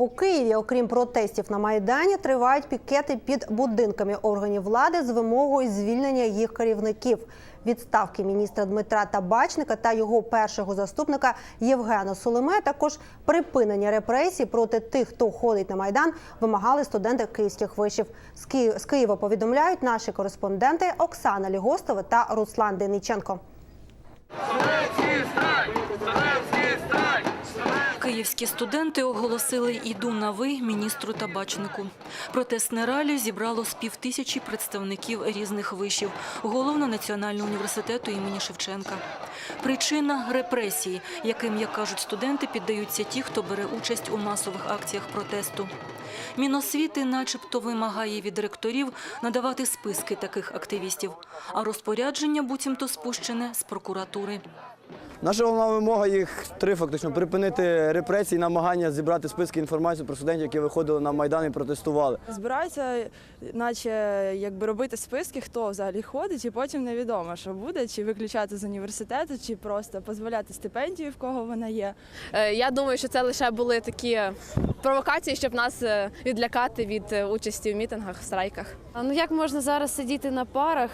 У Києві, окрім протестів на майдані, тривають пікети під будинками органів влади з вимогою звільнення їх керівників. Відставки міністра Дмитра Табачника та його першого заступника Євгена Соломе, а також припинення репресій проти тих, хто ходить на майдан, вимагали студенти київських вишів. З Ки- З Києва повідомляють наші кореспонденти Оксана Лігостова та Руслан Дениченко. Київські студенти оголосили «Іду на ви» міністру Табачнику. Протестне ралі зібрало з півтисячі представників різних вишів Головного національного університету імені Шевченка. Причина – репресії, яким, як кажуть студенти, піддаються ті, хто бере участь у масових акціях протесту. Міносвіти начебто вимагає від ректорів надавати списки таких активістів, а розпорядження буцімто спущене з прокуратури. Наша головна вимога їх три фактично припинити репресії, намагання зібрати списки інформації про студентів, які виходили на майдан і протестували. Збираються, наче якби робити списки, хто взагалі ходить, і потім невідомо, що буде, чи виключати з університету, чи просто дозволяти стипендію, в кого вона є. Е, Я думаю, що це лише були такі провокації, щоб нас е, відлякати від е, участі в мітингах, в страйках. А Ну як можна зараз сидіти на парах?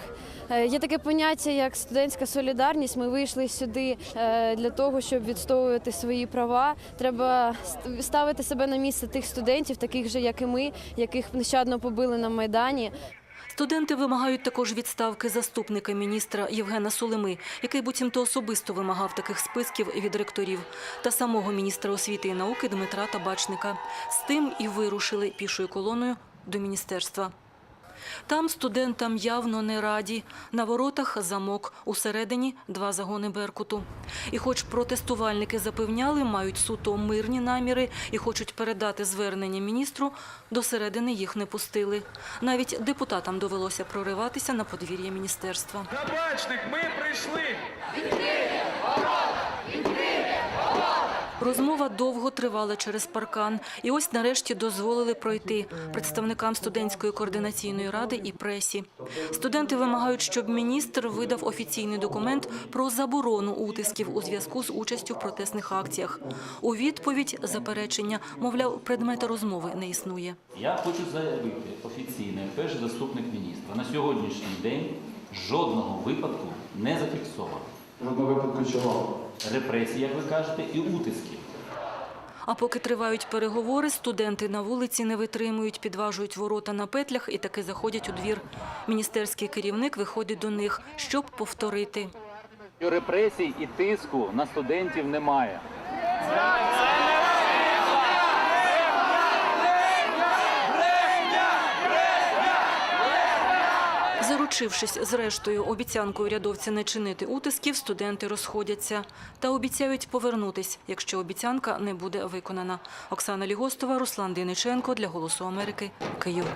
Є таке поняття, як студентська солідарність. Ми вийшли сюди для того, щоб відстоювати свої права. Треба ст- ставити себе на місце тих студентів, таких же, як і ми, яких нещадно побили на майдані. Студенти вимагають також відставки заступника міністра Євгена Сулими, який буцімто особисто вимагав таких списків від ректорів, та самого міністра освіти і науки Дмитра Табачника. З тим і вирушили пішою колоною до міністерства. Там студентам явно не раді. На воротах замок, усередині два загони Беркуту. І хоч протестувальники запевняли, мають суто мирні наміри і хочуть передати звернення міністру, до середини їх не пустили. Навіть депутатам довелося прориватися на подвір'я міністерства. Табачник, ми прийшли! Розмова довго тривала через паркан, і ось нарешті дозволили пройти представникам студентської координаційної ради і пресі. Студенти вимагають, щоб міністр видав офіційний документ про заборону утисків у зв'язку з участю в протестних акціях. У відповідь заперечення, мовляв, предмета розмови не існує. Я хочу заявити офіційно, перший заступник міністра, на сьогоднішній день жодного випадку не зафіксовано. Жодного випадку чого? Репресії, як ви кажете, і утисків. А поки тривають переговори, студенти на вулиці не витримують, підважують ворота на петлях і таки заходять у двір. Міністерський керівник виходить до них, щоб повторити. Репресій і тиску на студентів немає. Заручившись зрештою обіцянкою урядовці не чинити утисків, студенти розходяться та обіцяють повернутись, якщо обіцянка не буде виконана. Оксана Лігостова, Руслан Дениченко для Голосу Америки, Київ.